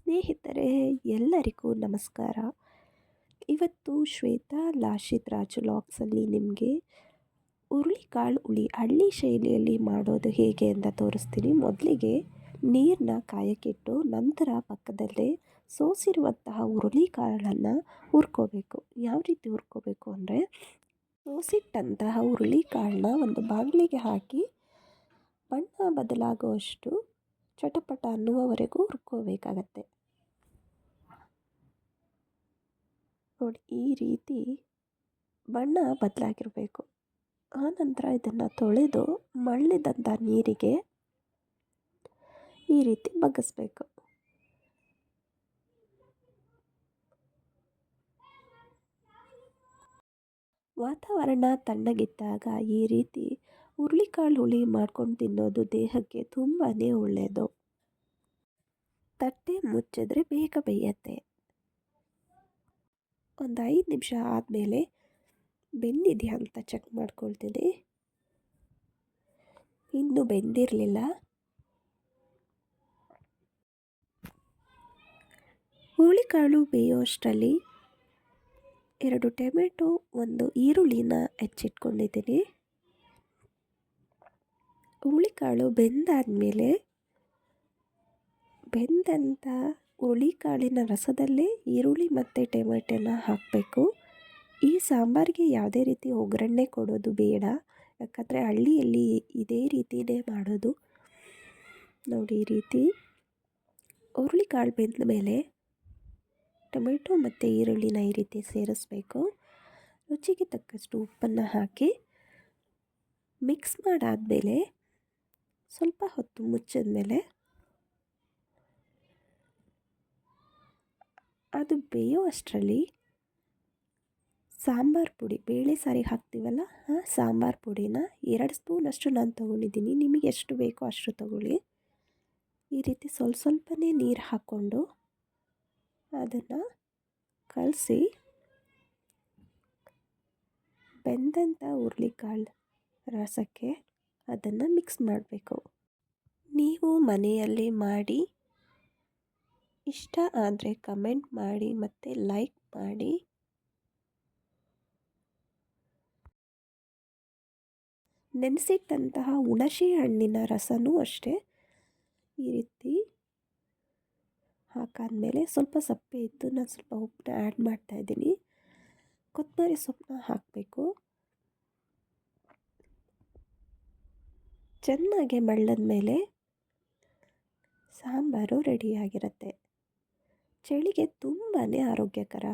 ಸ್ನೇಹಿತರೆ, ಎಲ್ಲರಿಗೂ ನಮಸ್ಕಾರ. ಇವತ್ತು ಶ್ವೇತಾ ಲಾಶಿತ್ ರಾಜು ಲಾಕ್ಸಲ್ಲಿ ನಿಮಗೆ ಹುರುಳಿಕಾಳು ಹುಳಿ, ಹಳ್ಳಿ ಶೈಲಿಯಲ್ಲಿ ಮಾಡೋದು ಹೇಗೆ ಅಂತ ತೋರಿಸ್ತೀನಿ. ಮೊದಲಿಗೆ ನೀರನ್ನ ಕಾಯಕ್ಕಿಟ್ಟು ನಂತರ ಪಕ್ಕದಲ್ಲೇ ಸೋಸಿರುವಂತಹ ಹುರುಳಿಕಾಳನ್ನು ಹುರ್ಕೋಬೇಕು. ಯಾವ ರೀತಿ ಹುರ್ಕೋಬೇಕು ಅಂದರೆ, ಸೋಸಿಟ್ಟಂತಹ ಹುರುಳಿಕಾಳನ್ನ ಒಂದು ಬಾಗಿಲಿಗೆ ಹಾಕಿ ಬಣ್ಣ ಬದಲಾಗುವಷ್ಟು ಚಟಪಟ ಅನ್ನುವವರೆಗೂ ಹುರ್ಕೋಬೇಕಾಗತ್ತೆ. ನೋಡಿ, ಈ ರೀತಿ ಬಣ್ಣ ಬದಲಾಗಿರಬೇಕು. ಆನಂತರ ಇದನ್ನು ತೊಳೆದು ಮಳ್ಳಿದಂಥ ನೀರಿಗೆ ಈ ರೀತಿ ಬಗ್ಗಿಸ್ಬೇಕು. ವಾತಾವರಣ ತಣ್ಣಗಿದ್ದಾಗ ಈ ರೀತಿ ಹುರುಳಿಕಾಳು ಹುಳಿ ಮಾಡ್ಕೊಂಡು ತಿನ್ನೋದು ದೇಹಕ್ಕೆ ತುಂಬಾ ಒಳ್ಳೆಯದು ತಟ್ಟೆ ಮುಚ್ಚಿದ್ರೆ ಬೇಗ ಬೇಯತ್ತೆ. ಒಂದು ಐದು ನಿಮಿಷ ಆದಮೇಲೆ ಬೆಂದಿದೆಯಾ ಅಂತ ಚೆಕ್ ಮಾಡ್ಕೊಳ್ತೀನಿ. ಇನ್ನೂ ಬೆಂದಿರಲಿಲ್ಲ. ಹುರುಳಿಕಾಳು ಬೇಯೋ ಅಷ್ಟರಲ್ಲಿ ಎರಡು ಟೊಮೆಟೊ, ಒಂದು ಈರುಳ್ಳಿನ ಹೆಚ್ಚಿಟ್ಕೊಂಡಿದ್ದೀನಿ. ಹುರುಳಿಕಾಳು ಬೆಂದಾದಮೇಲೆ, ಬೆಂದಂಥ ಹುರುಳಿಕಾಳಿನ ರಸದಲ್ಲೇ ಈರುಳ್ಳಿ ಮತ್ತು ಟೊಮೆಟೊನ ಹಾಕಬೇಕು. ಈ ಸಾಂಬಾರಿಗೆ ಯಾವುದೇ ರೀತಿ ಒಗ್ಗರಣೆ ಕೊಡೋದು ಬೇಡ. ಯಾಕಂದರೆ ಹಳ್ಳಿಯಲ್ಲಿ ಇದೇ ರೀತಿಯೇ ಮಾಡೋದು. ನೋಡಿ ಈ ರೀತಿ. ಹುರುಳಿಕಾಳು ಬೆಂದ ಮೇಲೆ ಟೊಮೆಟೊ ಮತ್ತು ಈರುಳ್ಳಿನ ಈ ರೀತಿ ಸೇರಿಸ್ಬೇಕು. ರುಚಿಗೆ ತಕ್ಕಷ್ಟು ಉಪ್ಪನ್ನು ಹಾಕಿ, ಮಿಕ್ಸ್ ಮಾಡಾದಮೇಲೆ ಸ್ವಲ್ಪ ಹೊತ್ತು ಮುಚ್ಚಿದ ಮೇಲೆ ಅದು ಬೇಯೋ ಅಷ್ಟರಲ್ಲಿ ಸಾಂಬಾರು ಪುಡಿ, ಬೇಳೆ ಸಾರಿಗೆ ಹಾಕ್ತೀವಲ್ಲ, ಆ ಸಾಂಬಾರು ಪುಡಿನ ಎರಡು ಸ್ಪೂನಷ್ಟು ನಾನು ತೊಗೊಂಡಿದ್ದೀನಿ. ನಿಮಗೆ ಎಷ್ಟು ಬೇಕೋ ಅಷ್ಟು ತೊಗೊಳ್ಳಿ. ಈ ರೀತಿ ಸ್ವಲ್ಪ ಸ್ವಲ್ಪನೇ ನೀರು ಹಾಕ್ಕೊಂಡು ಅದನ್ನು ಕಲಸಿ ಬೆಂದಂಥ ಹುರ್ಳಿಕಾಳು ರಸಕ್ಕೆ ಅದನ್ನು ಮಿಕ್ಸ್ ಮಾಡಬೇಕು. ನೀವು ಮನೆಯಲ್ಲಿ ಮಾಡಿ, ಇಷ್ಟ ಆದರೆ ಕಮೆಂಟ್ ಮಾಡಿ ಮತ್ತು ಲೈಕ್ ಮಾಡಿ. ನೆನೆಸಿಟ್ಟಂತಹ ಹುಣಸೆ ಹಣ್ಣಿನ ರಸನೂ ಅಷ್ಟೇ. ಈ ರೀತಿ ಹಾಕಾದಮೇಲೆ ಸ್ವಲ್ಪ ಸಪ್ಪೆ ಇತ್ತು, ನಾನು ಸ್ವಲ್ಪ ಉಪ್ಪನ್ನ ಆ್ಯಡ್ ಮಾಡ್ತಾಯಿದ್ದೀನಿ ಕೊತ್ತಂಬರಿ ಸೊಪ್ಪನ್ನ ಹಾಕಬೇಕು. ಚೆನ್ನಾಗಿ ಮಳ್ಳದ ಮೇಲೆ ಸಾಂಬಾರು ರೆಡಿಯಾಗಿರುತ್ತೆ ಚಳಿಗೆ ತುಂಬಾ ಆರೋಗ್ಯಕರ.